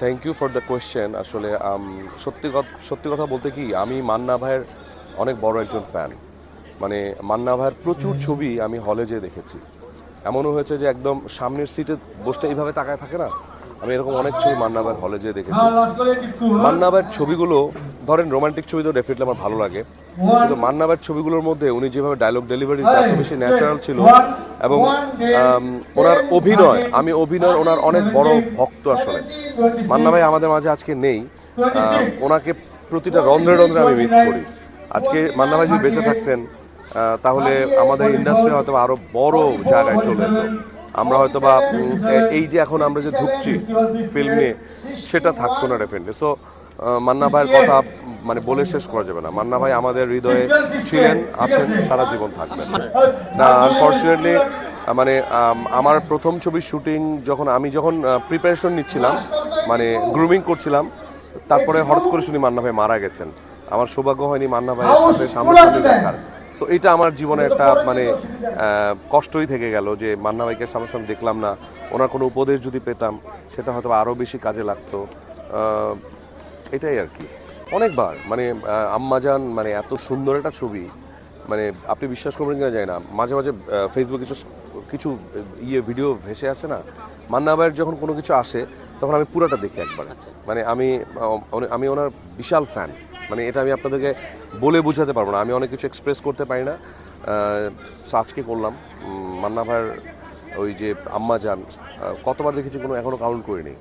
Thank you for the question আসলে সত্যি সত্যি কথা বলতে কি আমি মান্না ভাইয়ের অনেক বড় একজন ফ্যান মানে মান্না ভাইয়ের প্রচুর ছবি আমি হলে যেয়ে দেখেছি। এমনও হয়েছে যে একদম সামনের সিটে বসতে এইভাবে তাকায় থাকে না? আমি এরকম অনেক ছবি মান্না ভাইয়ের হলে যেয়ে দেখেছি। মান্না ভাইয়ের ছবিগুলো ধরেন রোমান্টিক ছবি তো ডেফিনেটলি আমার ভালো লাগে। কিন্তু মান্না ভাইয়ের ছবিগুলোর মধ্যে উনি যেভাবে ডায়লগ ডেলিভারি এত বেশি ন্যাচারাল ছিল। এবং ওনার অভিনয় আমি অভিনয় ওনার অনেক বড় ভক্ত আসলে। মান্না ভাই আমাদের মাঝে আজকে নেই। ওনাকে প্রতিটা রন্ধ্রে রন্ধ্রে আমি মিস করি। আজকে মান্না ভাই যদি বেঁচে থাকতেন তাহলে আমাদের ইন্ডাস্ট্রি হয়তো বা আরও বড় জায়গায় চলে যেত। আমরা হয়তো বা এই যে এখন আমরা যে ঢুকছি ফিল্ম নিয়ে সেটা থাকতো না ডেফিনেটলি সো মান্না ভাইয়ের কথা মানে বলে শেষ করা যাবে না। মান্না ভাই আমাদের হৃদয়ে ছিলেন আছেন সারা জীবন থাকবেন। না আনফর্চুনেটলি মানে আমার প্রথম ছবির শুটিং যখন আমি যখন প্রিপারেশন নিচ্ছিলাম মানে গ্রুমিং করছিলাম তারপরে হঠাৎ করে শুনি মান্না ভাই মারা গেছেন। আমার সৌভাগ্য হয়নি মান্না ভাইয়ের সাথে সামনাসামনি দেখার। সো এটা আমার জীবনে একটা মানে কষ্টই থেকে গেল যে মান্না ভাইকে সামনাসামনি দেখলাম না। ওনার কোনো উপদেশ যদি পেতাম সেটা হয়তো আরও বেশি কাজে লাগতো। এটাই আর কি। অনেকবার মানে আম্মাজান মানে এত সুন্দর একটা ছবি মানে আপনি বিশ্বাস করবেন কিনা যায় না। মাঝে মাঝে ফেসবুকে কিছু কিছু ইয়ে ভিডিও ভেসে আছে না? মান্না ভাইয়ের যখন কোনো কিছু আসে তখন আমি পুরাটা দেখি একবার। মানে আমি আমি ওনার বিশাল ফ্যান মানে এটা আমি আপনাদেরকে বলে বোঝাতে পারব না। আমি অনেক কিছু এক্সপ্রেস করতে পারি না। আজকে করলাম। মান্না ভাইয়ের ওই যে আম্মা যান কতবার দেখেছি কোনো এখনও কাউন্ট করিনি।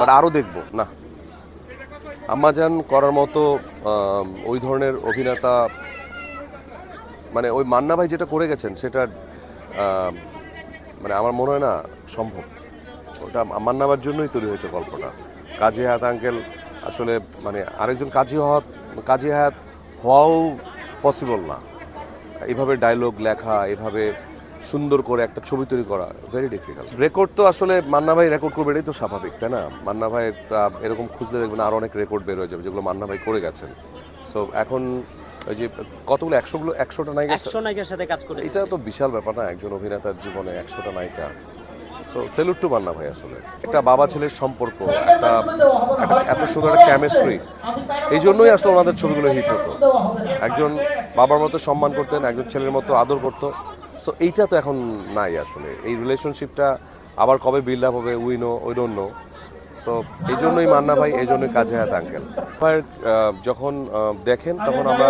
বাট আরও দেখব। না। আম্মাজান করার মতো ওই ধরনের অভিনেতা মানে ওই মান্না ভাই যেটা করে গেছেন, সেটা মানে আমার মনে হয় না সম্ভব। ওটা মান্না ভাইয়ের জন্যই তৈরি হয়েছে গল্পটা। কাজী হায়াত আঙ্কেল আসলে মানে আরেকজন কাজী হায়াত কাজী হায়াত হওয়াও পসিবল না। এভাবে ডায়লগ লেখা এভাবে সুন্দর করে একটা ছবি তৈরি করা ভেরি ডিফিকাল্ট রেকর্ড তো আসলে মান্না ভাই রেকর্ড করবে এটাই তো স্বাভাবিক তাই না? মান্না ভাই এরকম খুঁজতে দেখবেন আরও অনেক রেকর্ড বের হয়ে যাবে যেগুলো মান্না ভাই করে গেছেন। সো এখন ওই যে কতগুলো একশোগুলো একশোটা নায়িকা একশো নায়িকার সাথে কাজ করে এটা তো বিশাল ব্যাপার না একজন অভিনেতার জীবনে একশোটা নায়িকা। সো সেলুট টু মান্না ভাই আসলে। একটা বাবা ছেলের সম্পর্ক একটা একটা এত সুন্দর একটা কেমিস্ট্রি এই জন্যই আসলে ওনাদের ছবিগুলো হিট হতো। একজন বাবার মতো সম্মান করতেন একজন ছেলের মতো আদর করতো। সো এইটা তো এখন নাই আসলে। এই রিলেশনশিপটা আবার কবে বিল্ড আপ হবে we know we don't know so এই জন্যই মান্না ভাই, এই জন্যই কাজে হাত আঙ্কেল ভাই যখন দেখেন, তখন আমরা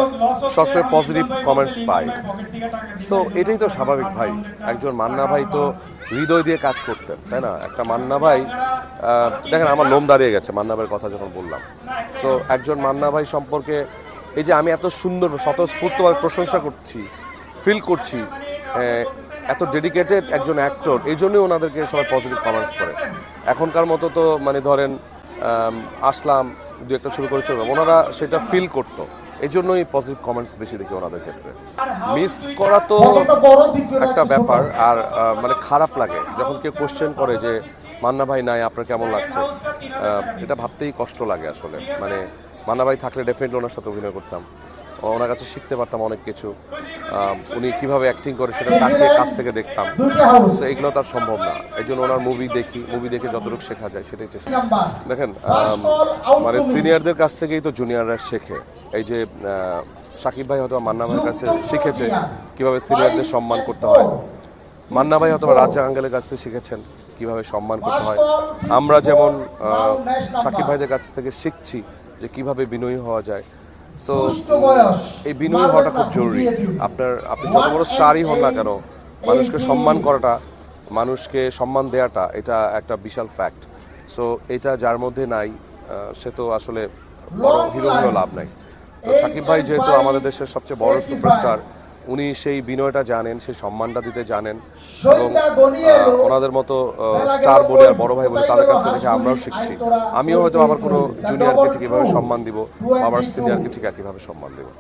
সবসময় পজিটিভ কমেন্টস পাই। সো এটাই তো স্বাভাবিক ভাই। একজন মান্না ভাই তো হৃদয় দিয়ে কাজ করতেন, তাই না? একটা মান্না ভাই দেখেন আমার লোম দাঁড়িয়ে গেছে, মান্না ভাইয়ের কথা যখন বললাম। সো একজন মান্না ভাই সম্পর্কে, এই যে আমি এত সুন্দর, স্বতঃস্ফূর্তভাবে প্রশংসা করছি ফিল করছি এত ডেডিকেটেড একজন অ্যাক্টর এই জন্যই ওনাদেরকে সবাই পজিটিভ কমেন্টস করে। এখনকার মতো তো মানে ধরেন আসলাম, দু একটা ছবি করে চলবে ওনারা সেটা ফিল করতো। এই জন্যই পজিটিভ কমেন্টস বেশি দেখি ওনাদের ক্ষেত্রে। মিস করা তো একটা ব্যাপার, আর মানে খারাপ লাগে। যখন কেউ কোশ্চেন করে যে, মান্না ভাই নাই, আপনার কেমন লাগছে? এটা ভাবতেই কষ্ট লাগে আসলে। মানে মান্না ভাই থাকলে ডেফিনেটলি ওনার সাথে অভিনয় করতাম। ওনার কাছে শিখতে পারতাম অনেক কিছু। উনি কীভাবে অ্যাক্টিং করে সেটা তাকে কাছ থেকে দেখতাম। তো এগুলো তার সম্ভব না। এই জন্য ওনার মুভি দেখি মুভি দেখে যতটুকু শেখা যায় সেটাই চেষ্টা দেখেন মানে সিনিয়রদের কাছ থেকেই তো জুনিয়ররা শেখে। এই যে সাকিব ভাই হয়তো মান্না ভাইয়ের কাছে শিখেছে কীভাবে সিনিয়রদের সম্মান করতে হয়। মান্না ভাই হয়তো রাজা আঙ্গেলের কাছ থেকে শিখেছেন কীভাবে সম্মান করতে হয়। আমরা যেমন সাকিব ভাইদের কাছ থেকে শিখছি যে কীভাবে বিনয়ী হওয়া যায়। সো এই বিনিয়োগ হওয়াটা খুব জরুরি। আপনার আপনি যত বড় স্টারই হন না কেন মানুষকে সম্মান করাটা মানুষকে সম্মান দেওয়াটা এটা একটা বিশাল ফ্যাক্ট সো এটা যার মধ্যে নাই সে তো আসলে বড় হিরো হয়েও লাভ নাই। তো সাকিব ভাই যেহেতু আমাদের দেশের সবচেয়ে বড় সুপারস্টার উনি সেই বিনয়টা জানেন সেই সম্মানটা দিতে জানেন এবং ওনাদের মতো স্টার বলে আর বড় ভাই বলে তাদের কাছ থেকে আমরাও শিখছি। আমিও হয়তো আমার কোনো জুনিয়রকে ঠিক এভাবে সম্মান দিব আমার সিনিয়রকে ঠিক একইভাবে সম্মান দেবো।